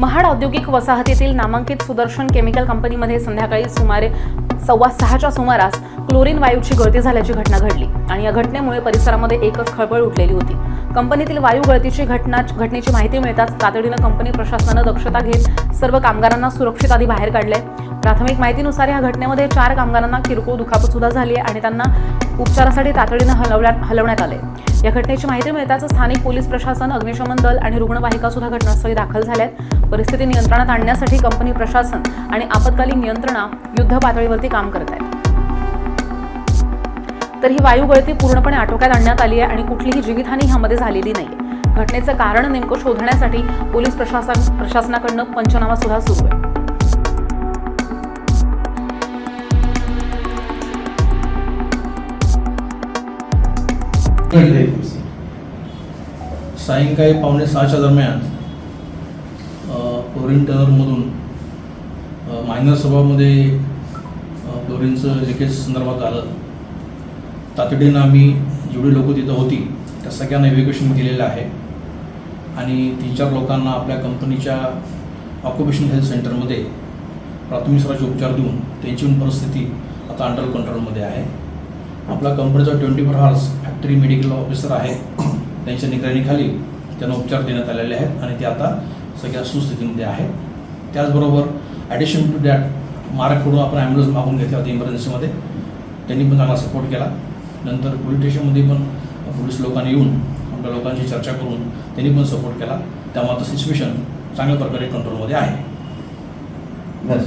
महाड औद्योगिक वसाहतीतील नामांकित सुदर्शन केमिकल कंपनीमध्ये संध्याकाळी सुमारे सव्वा सहाच्या सुमारास क्लोरीन वायूची गळती झाल्याची घटना घडली. आणि या घटनेमुळे परिसरामध्ये एकच खळबळ उठलेली होती. कंपनीतील वायू गळतीची घटना घटनेची माहिती मिळताच तातडीनं कंपनी प्रशासनानं दक्षता घेत सर्व कामगारांना सुरक्षित आधी बाहेर काढले प्राथमिक माहितीनुसार या घटनेमध्ये चार कामगारांना किरकोळ दुखापत सुद्धा झाली आहे आणि त्यांना उपचारासाठी तातडीनं हलवण्यात हलवण्यात आले या घटनेची माहिती मिळताच स्थानिक पोलीस प्रशासन अग्निशमन दल आणि रुग्णवाहिका सुद्धा घटनास्थळी दाखल झाल्यात. परिस्थिती नियंत्रणात आणण्यासाठी कंपनी प्रशासन आणि आपत्कालीन यंत्रणा युद्ध पातळीवरती काम करत आहेत. तर ही वायू गळती पूर्णपणे आटोक्यात आणण्यात आली आहे आणि कुठलीही जीवितहानी ह्यामध्ये झालेली नाही. घटनेचं कारण नेमकं शोधण्यासाठी पोलीस प्रशासन प्रशासनाकडनं पंचनामा सुद्धा सुरू आहे. सायंकाळी पावणे सहाच्या दरम्यान क्लोरीन टनरमधून मायनर सभामध्ये अ, क्लोरीनचं लिकेज संदर्भात आलं तातडीनं आम्ही जेवढी लोकं तिथं होती त्या सगळ्यांना इव्हॅक्युएशन दिलेलं आहे. आणि तीन चार लोकांना आपल्या कंपनीच्या ऑक्युपेशन हेल्थ सेंटरमध्ये प्राथमिक स्तराचे उपचार देऊन त्यांची पण परिस्थिती आता अंडर कंट्रोलमध्ये आहे. आपला कंपनीचा twenty four hours factory medical officer आहे. त्यांच्या निगराणीखाली त्यांना उपचार देण्यात आलेले आहेत आणि ते आता सगळ्या सुस्थितीमध्ये आहेत. त्याचबरोबर ॲडिशन टू दॅट मार्ककडून आपण ॲम्ब्युलन्स मागून घेतल्या होता इमर्जन्सीमध्ये त्यांनी पण चांगला सपोर्ट केला. नंतर पोलीस स्टेशनमध्ये पण पोलीस लोकांनी येऊन आपल्या लोकांशी चर्चा करून त्यांनी पण सपोर्ट केला. त्यामुळे आता सिच्युएशन चांगल्या प्रकारे कंट्रोलमध्ये आहे. बस